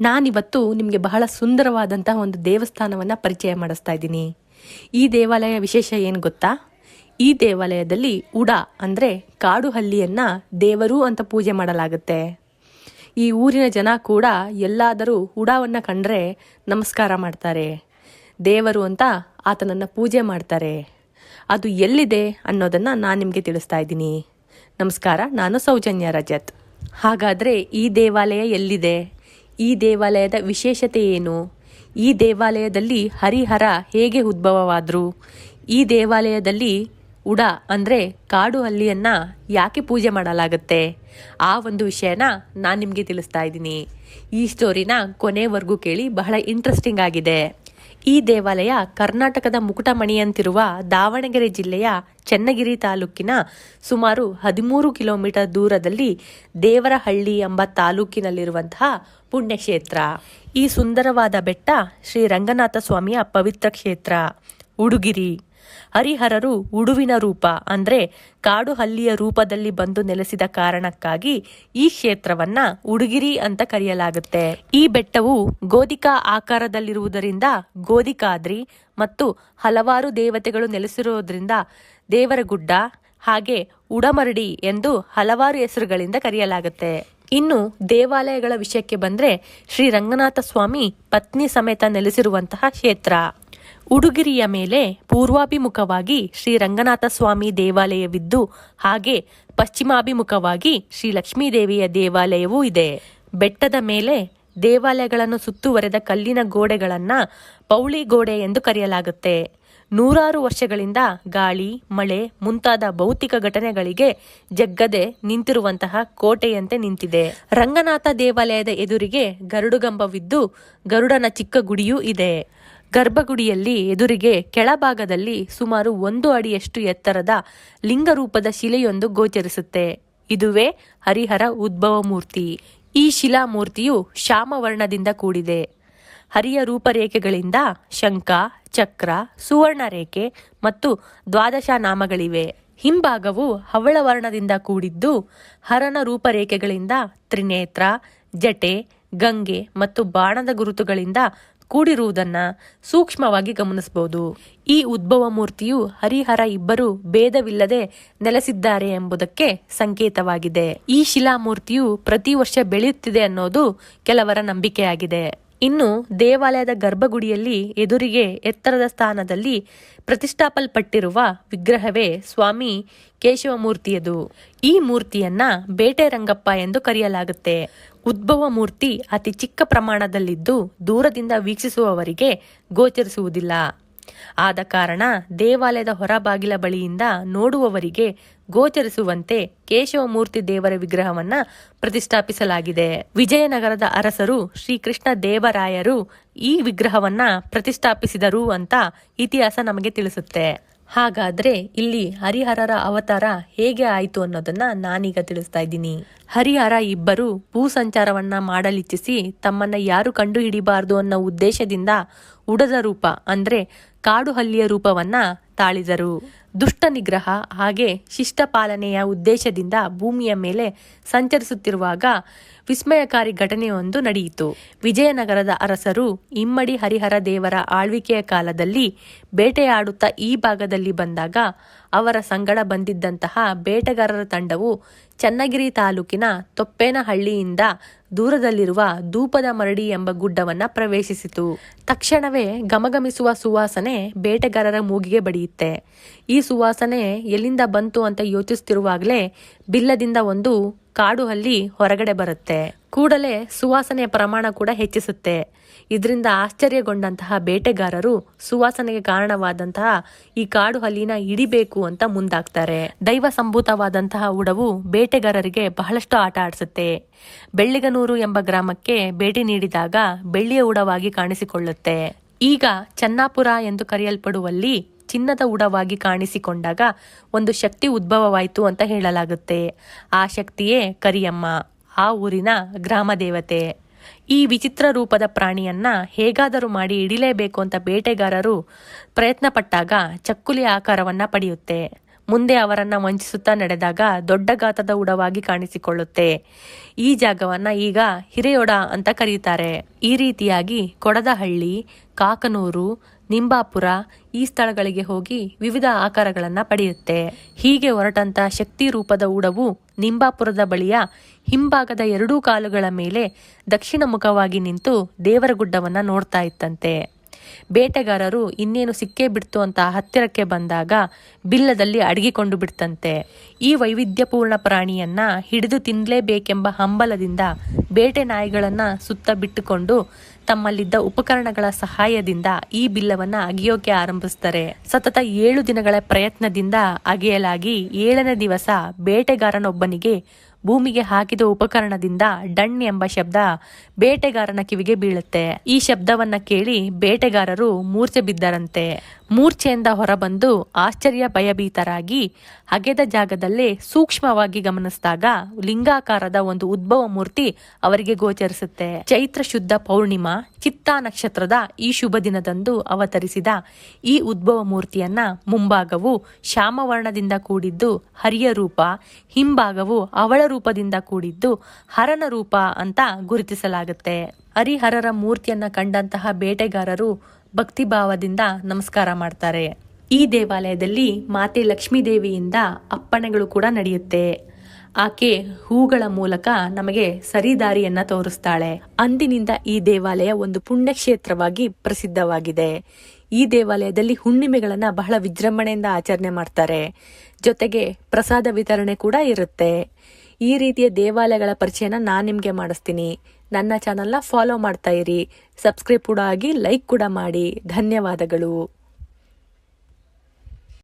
ನಾನಿವತ್ತು ನಿಮಗೆ ಬಹಳ ಸುಂದರವಾದಂತಹ ಒಂದು ದೇವಸ್ಥಾನವನ್ನು ಪರಿಚಯ ಮಾಡಿಸ್ತಾ ಇದ್ದೀನಿ. ಈ ದೇವಾಲಯ ವಿಶೇಷ ಏನು ಗೊತ್ತಾ? ಈ ದೇವಾಲಯದಲ್ಲಿ ಉಡ ಅಂದರೆ ಕಾಡು ಹಲ್ಲಿಯನ್ನು ದೇವರು ಅಂತ ಪೂಜೆ ಮಾಡಲಾಗುತ್ತೆ. ಈ ಊರಿನ ಜನ ಕೂಡ ಎಲ್ಲಾದರೂ ಉಡಾವನ್ನು ಕಂಡ್ರೆ ನಮಸ್ಕಾರ ಮಾಡ್ತಾರೆ. ದೇವರು ಅಂತ ಆತನನ್ನು ಪೂಜೆ ಮಾಡ್ತಾರೆ. ಅದು ಎಲ್ಲಿದೆ ಅನ್ನೋದನ್ನು ನಾನು ನಿಮಗೆ ತಿಳಿಸ್ತಾ ಇದ್ದೀನಿ. ನಮಸ್ಕಾರ, ನಾನು ಸೌಜನ್ಯ ರಜತ್. ಹಾಗಾದರೆ ಈ ದೇವಾಲಯ ಎಲ್ಲಿದೆ? ಈ ದೇವಾಲಯದ ವಿಶೇಷತೆ ಏನು? ಈ ದೇವಾಲಯದಲ್ಲಿ ಹರಿಹರ ಹೇಗೆ ಉದ್ಭವವಾದರು? ಈ ದೇವಾಲಯದಲ್ಲಿ ಉಡ ಅಂದರೆ ಕಾಡು ಹಲ್ಲಿಯನ್ನು ಯಾಕೆ ಪೂಜೆ ಮಾಡಲಾಗುತ್ತೆ? ಆ ಒಂದು ವಿಷಯನ ನಾನು ನಿಮಗೆ ತಿಳಿಸ್ತಾ ಇದ್ದೀನಿ. ಈ ಸ್ಟೋರಿನ ಕೊನೆವರೆಗೂ ಕೇಳಿ ಬಹಳ ಇಂಟ್ರೆಸ್ಟಿಂಗ್ ಆಗಿದೆ. ಈ ದೇವಾಲಯ ಕರ್ನಾಟಕದ ಮುಕುಟಮಣಿಯಂತಿರುವ ದಾವಣಗೆರೆ ಜಿಲ್ಲೆಯ ಚನ್ನಗಿರಿ ತಾಲೂಕಿನ ಸುಮಾರು ಹದಿಮೂರು ಕಿಲೋಮೀಟರ್ ದೂರದಲ್ಲಿ ದೇವರಹಳ್ಳಿ ಎಂಬ ತಾಲೂಕಿನಲ್ಲಿರುವಂತಹ ಪುಣ್ಯಕ್ಷೇತ್ರ. ಈ ಸುಂದರವಾದ ಬೆಟ್ಟ ಶ್ರೀ ರಂಗನಾಥ ಸ್ವಾಮಿಯ ಪವಿತ್ರ ಕ್ಷೇತ್ರ. ಉಡುಗಿರಿ. ಹರಿಹರರು ಉಡುವಿನ ರೂಪ, ಅಂದ್ರೆ ಕಾಡು ಹಲ್ಲಿಯ ರೂಪದಲ್ಲಿ ಬಂದು ನೆಲೆಸಿದ ಕಾರಣಕ್ಕಾಗಿ ಈ ಕ್ಷೇತ್ರವನ್ನ ಉಡುಗಿರಿ ಅಂತ ಕರೆಯಲಾಗುತ್ತೆ. ಈ ಬೆಟ್ಟವು ಗೋಧಿಕಾ ಆಕಾರದಲ್ಲಿರುವುದರಿಂದ ಗೋಧಿಕಾದ್ರಿ ಮತ್ತು ಹಲವಾರು ದೇವತೆಗಳು ನೆಲೆಸಿರುವುದರಿಂದ ದೇವರಗುಡ್ಡ, ಹಾಗೆ ಉಡಮರಡಿ ಎಂದು ಹಲವಾರು ಹೆಸರುಗಳಿಂದ ಕರೆಯಲಾಗುತ್ತೆ. ಇನ್ನು ದೇವಾಲಯಗಳ ವಿಷಯಕ್ಕೆ ಬಂದ್ರೆ ಶ್ರೀ ರಂಗನಾಥ ಸ್ವಾಮಿ ಪತ್ನಿ ಸಮೇತ ನೆಲೆಸಿರುವಂತಹ ಕ್ಷೇತ್ರ. ಉಡುಗಿರಿಯ ಮೇಲೆ ಪೂರ್ವಾಭಿಮುಖವಾಗಿ ಶ್ರೀ ರಂಗನಾಥ ಸ್ವಾಮಿ ದೇವಾಲಯವಿದ್ದು, ಹಾಗೆ ಪಶ್ಚಿಮಾಭಿಮುಖವಾಗಿ ಶ್ರೀ ಲಕ್ಷ್ಮೀದೇವಿಯ ದೇವಾಲಯವೂ ಇದೆ. ಬೆಟ್ಟದ ಮೇಲೆ ದೇವಾಲಯಗಳನ್ನು ಸುತ್ತುವರೆದ ಕಲ್ಲಿನ ಗೋಡೆಗಳನ್ನ ಪೌಳಿ ಗೋಡೆ ಎಂದು ಕರೆಯಲಾಗುತ್ತೆ. ನೂರಾರು ವರ್ಷಗಳಿಂದ ಗಾಳಿ, ಮಳೆ ಮುಂತಾದ ಭೌತಿಕ ಘಟನೆಗಳಿಗೆ ಜಗ್ಗದೆ ನಿಂತಿರುವಂತಹ ಕೋಟೆಯಂತೆ ನಿಂತಿದೆ. ರಂಗನಾಥ ದೇವಾಲಯದ ಎದುರಿಗೆ ಗರುಡುಗಂಬವಿದ್ದು ಗರುಡನ ಚಿಕ್ಕ ಗುಡಿಯೂ ಇದೆ. ಗರ್ಭಗುಡಿಯಲ್ಲಿ ಎದುರಿಗೆ ಕೆಳಭಾಗದಲ್ಲಿ ಸುಮಾರು ಒಂದು ಅಡಿಯಷ್ಟು ಎತ್ತರದ ಲಿಂಗರೂಪದ ಶಿಲೆಯೊಂದು ಗೋಚರಿಸುತ್ತೆ. ಇದುವೇ ಹರಿಹರ ಉದ್ಭವ ಮೂರ್ತಿ ಈ ಶಿಲಾಮೂರ್ತಿಯು ಶ್ಯಾಮವರ್ಣದಿಂದ ಕೂಡಿದೆ. ಹರಿಯ ರೂಪರೇಖೆಗಳಿಂದ ಶಂಖ, ಚಕ್ರ ಸುವರ್ಣ ರೇಖೆ ಮತ್ತು ದ್ವಾದಶ ನಾಮಗಳಿವೆ ಹಿಂಭಾಗವು ಹವಳವರ್ಣದಿಂದ ಕೂಡಿದ್ದು ಹರನ ರೂಪರೇಖೆಗಳಿಂದ ತ್ರಿನೇತ್ರ, ಜಟೆ, ಗಂಗೆ ಮತ್ತು ಬಾಣದ ಗುರುತುಗಳಿಂದ ಕೂಡಿರುವುದನ್ನ ಸೂಕ್ಷ್ಮವಾಗಿ ಗಮನಿಸಬಹುದು. ಈ ಉದ್ಭವ ಮೂರ್ತಿಯು ಹರಿಹರ ಇಬ್ಬರು ಭೇದವಿಲ್ಲದೆ ನೆಲೆಸಿದ್ದಾರೆ ಎಂಬುದಕ್ಕೆ ಸಂಕೇತವಾಗಿದೆ. ಈ ಶಿಲಾಮೂರ್ತಿಯು ಪ್ರತಿ ವರ್ಷ ಬೆಳೆಯುತ್ತಿದೆ ಅನ್ನೋದು ಕೆಲವರ ನಂಬಿಕೆಯಾಗಿದೆ. ಇನ್ನು ದೇವಾಲಯದ ಗರ್ಭಗುಡಿಯಲ್ಲಿ ಎದುರಿಗೆ ಎತ್ತರದ ಸ್ಥಾನದಲ್ಲಿ ಪ್ರತಿಷ್ಠಾಪಲ್ಪಟ್ಟಿರುವ ವಿಗ್ರಹವೇ ಸ್ವಾಮಿ ಕೇಶವಮೂರ್ತಿಯದು. ಈ ಮೂರ್ತಿಯನ್ನ ಬೇಟೆ ರಂಗಪ್ಪ ಎಂದು ಕರೆಯಲಾಗುತ್ತೆ. ಉದ್ಭವ ಮೂರ್ತಿ ಅತಿ ಚಿಕ್ಕ ಪ್ರಮಾಣದಲ್ಲಿದ್ದು ದೂರದಿಂದ ವೀಕ್ಷಿಸುವವರಿಗೆ ಗೋಚರಿಸುವುದಿಲ್ಲ. ಆದ ಕಾರಣ ದೇವಾಲಯದ ಹೊರಬಾಗಿಲ ಬಳಿಯಿಂದ ನೋಡುವವರಿಗೆ ಗೋಚರಿಸುವಂತೆ ಕೇಶವಮೂರ್ತಿ ದೇವರ ವಿಗ್ರಹವನ್ನ ಪ್ರತಿಷ್ಠಾಪಿಸಲಾಗಿದೆ. ವಿಜಯನಗರದ ಅರಸರು ಶ್ರೀಕೃಷ್ಣ ದೇವರಾಯರು ಈ ವಿಗ್ರಹವನ್ನ ಪ್ರತಿಷ್ಠಾಪಿಸಿದರು ಅಂತ ಇತಿಹಾಸ ನಮಗೆ ತಿಳಿಸುತ್ತೆ. ಹಾಗಾದ್ರೆ ಇಲ್ಲಿ ಹರಿಹರರ ಅವತಾರ ಹೇಗೆ ಆಯಿತು ಅನ್ನೋದನ್ನ ನಾನೀಗ ತಿಳಿಸ್ತಾ ಇದ್ದೀನಿ. ಹರಿಹರ ಇಬ್ಬರು ಭೂ ಸಂಚಾರವನ್ನ ಮಾಡಲಿಚ್ಛಿಸಿ ತಮ್ಮನ್ನ ಯಾರು ಕಂಡು ಹಿಡಿಬಾರದು ಅನ್ನೋ ಉದ್ದೇಶದಿಂದ ಉಡದ ರೂಪ ಅಂದ್ರೆ ಕಾಡು ಹಲ್ಲಿಯ ರೂಪವನ್ನ ತಾಳಿದರು. ದುಷ್ಟ ನಿಗ್ರಹ ಹಾಗೆ ಶಿಷ್ಟ ಪಾಲನೆಯ ಉದ್ದೇಶದಿಂದ ಭೂಮಿಯ ಮೇಲೆ ಸಂಚರಿಸುತ್ತಿರುವಾಗ ವಿಸ್ಮಯಕಾರಿ ಘಟನೆಯೊಂದು ನಡೆಯಿತು. ವಿಜಯನಗರದ ಅರಸರು ಇಮ್ಮಡಿ ಹರಿಹರ ದೇವರ ಆಳ್ವಿಕೆಯ ಕಾಲದಲ್ಲಿ ಬೇಟೆಯಾಡುತ್ತಾ ಈ ಭಾಗದಲ್ಲಿ ಬಂದಾಗ ಅವರ ಸಂಗಡ ಬಂದಿದ್ದಂತಹ ಬೇಟೆಗಾರರ ತಂಡವು ಚನ್ನಗಿರಿ ತಾಲೂಕಿನ ತೊಪ್ಪೇನಹಳ್ಳಿಯಿಂದ ದೂರದಲ್ಲಿರುವ ಧೂಪದ ಮರಡಿ ಎಂಬ ಗುಡ್ಡವನ್ನ ಪ್ರವೇಶಿಸಿತು. ತಕ್ಷಣವೇ ಗಮಗಮಿಸುವ ಸುವಾಸನೆ ಬೇಟೆಗಾರರ ಮೂಗಿಗೆ ಬಡಿಯುತ್ತೆ. ಈ ಸುವಾಸನೆ ಎಲ್ಲಿಂದ ಬಂತು ಅಂತ ಯೋಚಿಸುತ್ತಿರುವಾಗಲೇ ಬಿಲ್ಲದಿಂದ ಒಂದು ಕಾಡು ಹಲ್ಲಿ ಹೊರಗಡೆ ಬರುತ್ತೆ. ಕೂಡಲೇ ಸುವಾಸನೆಯ ಪ್ರಮಾಣ ಕೂಡ ಹೆಚ್ಚಿಸುತ್ತೆ. ಇದರಿಂದ ಆಶ್ಚರ್ಯಗೊಂಡಂತಹ ಬೇಟೆಗಾರರು ಸುವಾಸನೆಗೆ ಕಾರಣವಾದಂತಹ ಈ ಕಾಡು ಹಲ್ಲಿನ ಹಿಡಿಬೇಕು ಅಂತ ಮುಂದಾಗ್ತಾರೆ. ದೈವ ಸಂಭೂತವಾದಂತಹ ಉಡವು ಬೇಟೆಗಾರರಿಗೆ ಬಹಳಷ್ಟು ಆಟ ಆಡಿಸುತ್ತೆ. ಬೆಳ್ಳಿಗನೂರು ಎಂಬ ಗ್ರಾಮಕ್ಕೆ ಭೇಟಿ ನೀಡಿದಾಗ ಬೆಳ್ಳಿಯ ಉಡವಾಗಿ ಕಾಣಿಸಿಕೊಳ್ಳುತ್ತೆ. ಈಗ ಚನ್ನಾಪುರ ಎಂದು ಕರೆಯಲ್ಪಡುವಲ್ಲಿ ಚಿನ್ನದ ಉಡವಾಗಿ ಕಾಣಿಸಿಕೊಂಡಾಗ ಒಂದು ಶಕ್ತಿ ಉದ್ಭವವಾಯಿತು ಅಂತ ಹೇಳಲಾಗುತ್ತೆ. ಆ ಶಕ್ತಿಯೇ ಕರಿಯಮ್ಮ, ಆ ಊರಿನ ಗ್ರಾಮ ದೇವತೆ. ಈ ವಿಚಿತ್ರ ರೂಪದ ಪ್ರಾಣಿಯನ್ನ ಹೇಗಾದರೂ ಮಾಡಿ ಹಿಡಿಲೇಬೇಕು ಅಂತ ಬೇಟೆಗಾರರು ಪ್ರಯತ್ನ ಪಟ್ಟಾಗ ಚಕ್ಕುಲಿ ಆಕಾರವನ್ನ ಪಡೆಯುತ್ತೆ. ಮುಂದೆ ಅವರನ್ನ ವಂಚಿಸುತ್ತಾ ನಡೆದಾಗ ದೊಡ್ಡ ಗಾತ್ರದ ಉಡವಾಗಿ ಕಾಣಿಸಿಕೊಳ್ಳುತ್ತೆ. ಈ ಜಾಗವನ್ನ ಈಗ ಹಿರೆಯೊಡ ಅಂತ ಕರೀತಾರೆ. ಈ ರೀತಿಯಾಗಿ ಕೊಡದಹಳ್ಳಿ, ಕಾಕನೂರು, ನಿಂಬಾಪುರ ಈ ಸ್ಥಳಗಳಿಗೆ ಹೋಗಿ ವಿವಿಧ ಆಕಾರಗಳನ್ನ ಪಡೆಯುತ್ತೆ. ಹೀಗೆ ಹೊರಟಂತ ಶಕ್ತಿ ರೂಪದ ಉಡವು ನಿಂಬಾಪುರದ ಬಳಿಯ ಹಿಂಭಾಗದ ಎರಡೂ ಕಾಲುಗಳ ಮೇಲೆ ದಕ್ಷಿಣ ಮುಖವಾಗಿ ನಿಂತು ದೇವರ ಗುಡ್ಡವನ್ನ ನೋಡ್ತಾ ಇತ್ತಂತೆ. ಬೇಟೆಗಾರರು ಇನ್ನೇನು ಸಿಕ್ಕೇ ಬಿಡ್ತು ಅಂತ ಹತ್ತಿರಕ್ಕೆ ಬಂದಾಗ ಬಿಲ್ಲದಲ್ಲಿ ಅಡಗಿಕೊಂಡು ಬಿಡ್ತಂತೆ. ಈ ವೈವಿಧ್ಯಪೂರ್ಣ ಪ್ರಾಣಿಯನ್ನ ಹಿಡಿದು ತಿನ್ನಲೇಬೇಕೆಂಬ ಹಂಬಲದಿಂದ ಬೇಟೆ ನಾಯಿಗಳನ್ನ ಸುತ್ತ ಬಿಟ್ಟುಕೊಂಡು ತಮ್ಮಲ್ಲಿದ್ದ ಉಪಕರಣಗಳ ಸಹಾಯದಿಂದ ಈ ಬಿಲ್ಲವನ್ನ ಅಗಿಯೋಕೆ ಆರಂಭಿಸ್ತಾರೆ. ಸತತ ಏಳು ದಿನಗಳ ಪ್ರಯತ್ನದಿಂದ ಅಗೆಯಲಾಗಿ ಏಳನೇ ದಿವಸ ಬೇಟೆಗಾರನೊಬ್ಬನಿಗೆ ಭೂಮಿಗೆ ಹಾಕಿದ ಉಪಕರಣದಿಂದ ಡಣ್ ಎಂಬ ಶಬ್ದ ಬೇಟೆಗಾರನ ಕಿವಿಗೆ ಬೀಳುತ್ತೆ. ಈ ಶಬ್ದವನ್ನ ಕೇಳಿ ಬೇಟೆಗಾರರು ಮೂರ್ಛೆ ಬಿದ್ದರಂತೆ. ಮೂರ್ಛೆಯಿಂದ ಹೊರಬಂದು ಆಶ್ಚರ್ಯ ಭಯಭೀತರಾಗಿ ಹಗೆದ ಜಾಗದಲ್ಲೇ ಸೂಕ್ಷ್ಮವಾಗಿ ಗಮನಿಸಿದಾಗ ಲಿಂಗಾಕಾರದ ಒಂದು ಉದ್ಭವ ಮೂರ್ತಿ ಅವರಿಗೆ ಗೋಚರಿಸುತ್ತೆ. ಚೈತ್ರ ಶುದ್ಧ ಪೌರ್ಣಿಮಾ ಚಿತ್ತಾ ನಕ್ಷತ್ರದ ಈ ಶುಭ ದಿನದಂದು ಅವತರಿಸಿದ ಈ ಉದ್ಭವ ಮೂರ್ತಿಯನ್ನ ಮುಂಭಾಗವು ಶ್ಯಾಮವರ್ಣದಿಂದ ಕೂಡಿದ್ದು ಹರಿಯ ರೂಪ, ಹಿಂಭಾಗವು ಅವಳ ರೂಪದಿಂದ ಕೂಡಿದ್ದು ಹರನ ರೂಪ ಅಂತ ಗುರುತಿಸಲಾಗುತ್ತೆ. ಹರಿಹರರ ಮೂರ್ತಿಯನ್ನ ಕಂಡಂತಹ ಬೇಟೆಗಾರರು ಭಕ್ತಿಭಾವದಿಂದ ನಮಸ್ಕಾರ ಮಾಡ್ತಾರೆ. ಈ ದೇವಾಲಯದಲ್ಲಿ ಮಾತೆ ಲಕ್ಷ್ಮೀ ದೇವಿಯಿಂದ ಅಪ್ಪಣೆಗಳು ಕೂಡ ನಡೆಯುತ್ತೆ. ಆಕೆ ಹೂಗಳ ಮೂಲಕ ನಮಗೆ ಸರಿದಾರಿಯನ್ನ ತೋರಿಸ್ತಾಳೆ. ಅಂದಿನಿಂದ ಈ ದೇವಾಲಯ ಒಂದು ಪುಣ್ಯಕ್ಷೇತ್ರವಾಗಿ ಪ್ರಸಿದ್ಧವಾಗಿದೆ. ಈ ದೇವಾಲಯದಲ್ಲಿ ಹುಣ್ಣಿಮೆಗಳನ್ನ ಬಹಳ ವಿಜೃಂಭಣೆಯಿಂದ ಆಚರಣೆ ಮಾಡ್ತಾರೆ. ಜೊತೆಗೆ ಪ್ರಸಾದ ವಿತರಣೆ ಕೂಡ ಇರುತ್ತೆ. ಈ ರೀತಿಯ ದೇವಾಲಯಗಳ ಪರಿಚಯನ ನಾನು ನಿಮಗೆ ಮಾಡಿಸ್ತೀನಿ. ನನ್ನ ಚಾನಲ್ನ ಫಾಲೋ ಮಾಡ್ತಾ ಇರಿ. ಸಬ್ಸ್ಕ್ರೈಬ್ ಕೂಡ ಆಗಿ ಲೈಕ್ ಕೂಡ ಮಾಡಿ. ಧನ್ಯವಾದಗಳು.